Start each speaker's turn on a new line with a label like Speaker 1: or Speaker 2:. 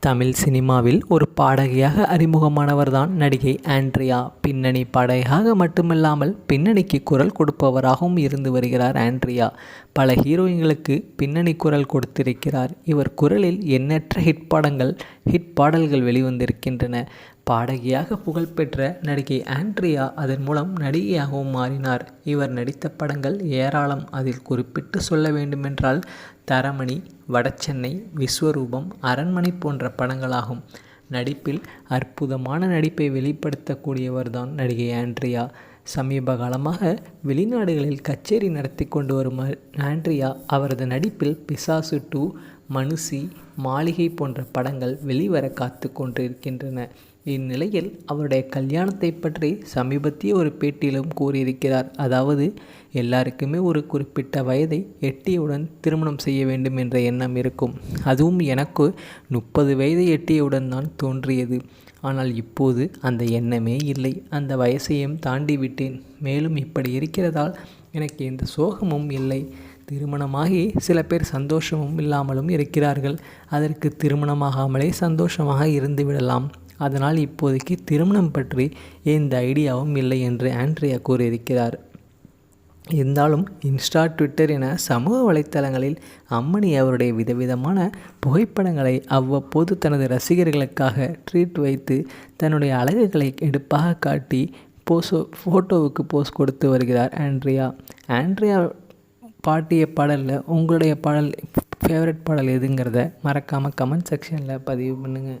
Speaker 1: தமிழ் சினிமாவில் ஒரு பாடகியாக அறிமுகமானவர்தான் நடிகை ஆண்ட்ரியா. பின்னணி பாடகியாக மட்டுமில்லாமல் பின்னணிக்கு குரல் கொடுப்பவராகவும் இருந்து வருகிறார் ஆண்ட்ரியா. பல ஹீரோயின்களுக்கு பின்னணி குரல் கொடுத்திருக்கிறார். இவர் குரலில் எண்ணற்ற ஹிட் பாடங்கள் ஹிட் பாடல்கள் வெளிவந்திருக்கின்றன. பாடகியாக புகழ்பெற்ற நடிகை ஆண்ட்ரியா அதன் மூலம் நடிகையாகவும் மாறினார். இவர் நடித்த படங்கள் ஏராளம். அதில் குறிப்பிட்டு சொல்ல வேண்டுமென்றால் தரமணி வடச்சென்னை விஸ்வரூபம் அரண்மனை போன்ற படங்களாகும். நடிப்பில் அற்புதமான நடிப்பை வெளிப்படுத்தக்கூடியவர்தான் நடிகை ஆண்ட்ரியா. சமீப காலமாக வெளிநாடுகளில் கச்சேரி நடத்தி கொண்டு வரும் ஆண்ட்ரியா அவரது நடிப்பில் பிசாசு டூ மனுஷி மாளிகை போன்ற படங்கள் வெளிவர காத்து கொண்டிருக்கின்றன. இந்நிலையில் அவருடைய கல்யாணத்தை பற்றி சமீபத்திய ஒரு பேட்டியிலும் கூறியிருக்கிறார். அதாவது எல்லாருக்குமே ஒரு குறிப்பிட்ட வயதை எட்டியவுடன் திருமணம் செய்ய வேண்டும் என்ற எண்ணம் இருக்கும். அதுவும் எனக்கு முப்பது வயதை எட்டியவுடன் தான் தோன்றியது. ஆனால் இப்போது அந்த எண்ணமே இல்லை. அந்த வயசையும் தாண்டி விட்டேன் மேலும் இப்படி இருக்கிறதால் எனக்கு எந்த சோகமும் இல்லை. திருமணமாகி சில பேர் சந்தோஷமும் இல்லாமலும் இருக்கிறார்கள். அதற்கு திருமணமாகாமலே சந்தோஷமாக இருந்து விடலாம். அதனால் இப்போதைக்கு திருமணம் பற்றி எந்த ஐடியாவும் இல்லை என்று ஆண்ட்ரியா கூறியிருக்கிறார். இருந்தாலும் இன்ஸ்டா ட்விட்டர் என சமூக வலைத்தளங்களில் அம்மணி அவருடைய விதவிதமான புகைப்படங்களை அவ்வப்போது தனது ரசிகர்களுக்காக ட்ரீட் வைத்து தன்னுடைய அழகுகளை எடுப்பாக காட்டி போஸோ ஃபோட்டோவுக்கு போஸ் கொடுத்து வருகிறார் ஆண்ட்ரியா. ஆண்ட்ரியா பாட்டிய பாடலில் உங்களுடைய பாடல் ஃபேவரட் பாடல் எதுங்கிறத மறக்காமல் கமெண்ட் செக்ஷனில் பதிவு பண்ணுங்கள்